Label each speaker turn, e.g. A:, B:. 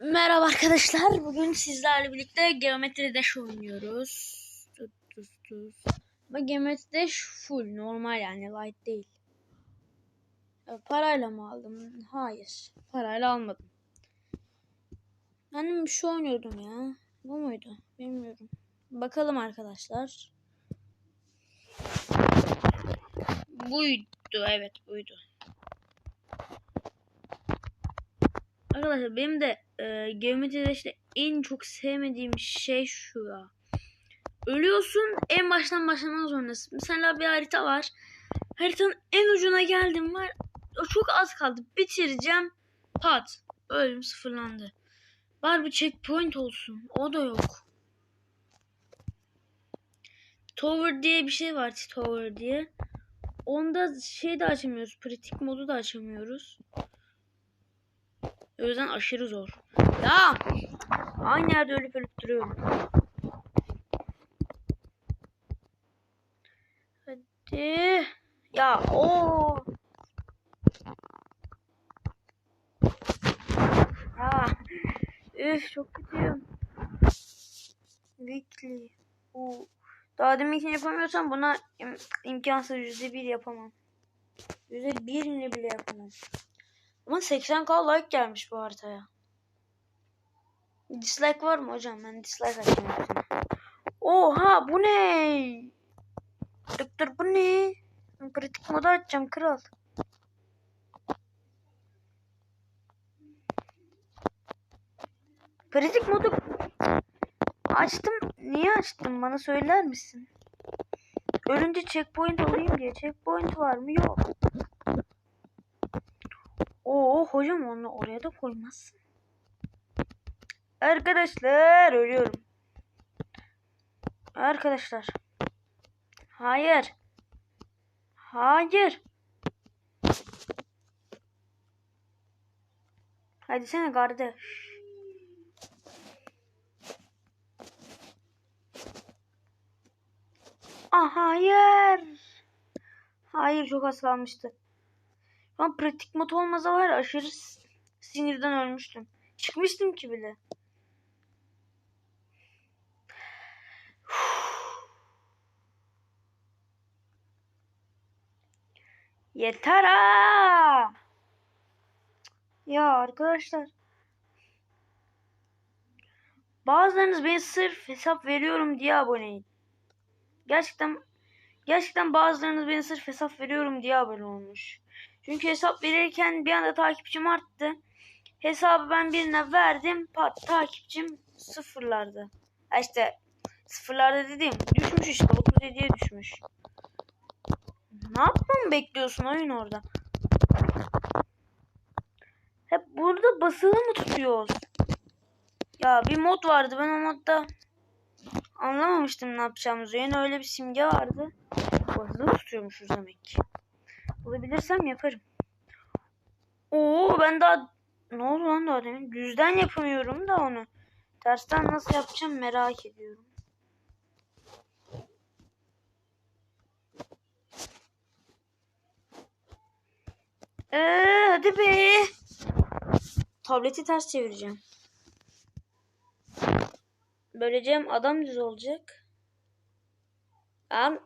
A: Merhaba arkadaşlar. Bugün sizlerle birlikte Geometri Dash oynuyoruz. Tut, tut, tut. Ama Geometri Dash full normal yani light değil. Parayla mı aldım? Hayır. Parayla almadım. Ben bir şey oynuyordum ya. Bu muydu? Bilmiyorum. Bakalım arkadaşlar. Buydu. Evet buydu. Arkadaşlar benim de e, geometride işte en çok sevmediğim şey şu ya. Ölüyorsun en baştan başlamak zorundasın. Mesela bir harita var. Haritanın en ucuna geldim var. O çok az kaldı. Bitireceğim. Pat. Öldüm sıfırlandı. Var bir checkpoint olsun. O da yok. Tower diye bir şey var. Tower diye. Onda şey de açamıyoruz. Pratik modu da açamıyoruz. O yüzden aşırı zor. Ya! Aynı yerde ölüp ölüp duruyorum. Hadi. Ya o. Ya. Üf çok kötüyüm. Weekly. Oo. Daha deminkini yapamıyorsam buna im imkansız yüzde bir yapamam. Yüzde birini bile yapamam. Ama 80k like gelmiş bu haritaya. Dislike var mı hocam? Ben dislike açayım. Oha bu ne? Doktor bu ne? Ben kritik modu açacağım kral. Kritik modu açtım. Niye açtım? Bana söyler misin? Ölünce checkpoint alayım diye. Checkpoint var mı? Yok. Oo hocam onu oraya da koymazsın. Arkadaşlar ölüyorum. Arkadaşlar. Hayır. Hayır. Hadi sene kardeş. Ah hayır. Hayır çok az kalmıştı. Ama pratik mod olmasa var aşırı sinirden ölmüştüm. Çıkmıştım ki bile. Yeter ha! Ya arkadaşlar. Bazılarınız beni sırf hesap veriyorum diye aboneyin. Gerçekten gerçekten bazılarınız beni sırf hesap veriyorum diye abone olmuş. Çünkü hesap verirken bir anda takipçim arttı. Hesabı ben birine verdim. Pat takipçim sıfırlarda. Ha işte sıfırlarda dediğim düşmüş işte 37'ye düşmüş. Ne yapmamı bekliyorsun oyun orada? Hep burada basılı mı tutuyoruz? Ya bir mod vardı ben o modda anlamamıştım ne yapacağımızı. Yani öyle bir simge vardı. Basılı tutuyormuşuz demek ki. Bulabilirsem yaparım. Oo ben daha ne oldu lan daha demin? Düzden yapamıyorum da onu. Tersten nasıl yapacağım merak ediyorum. Ee, hadi be. Tableti ters çevireceğim. Böylece adam düz olacak. Hem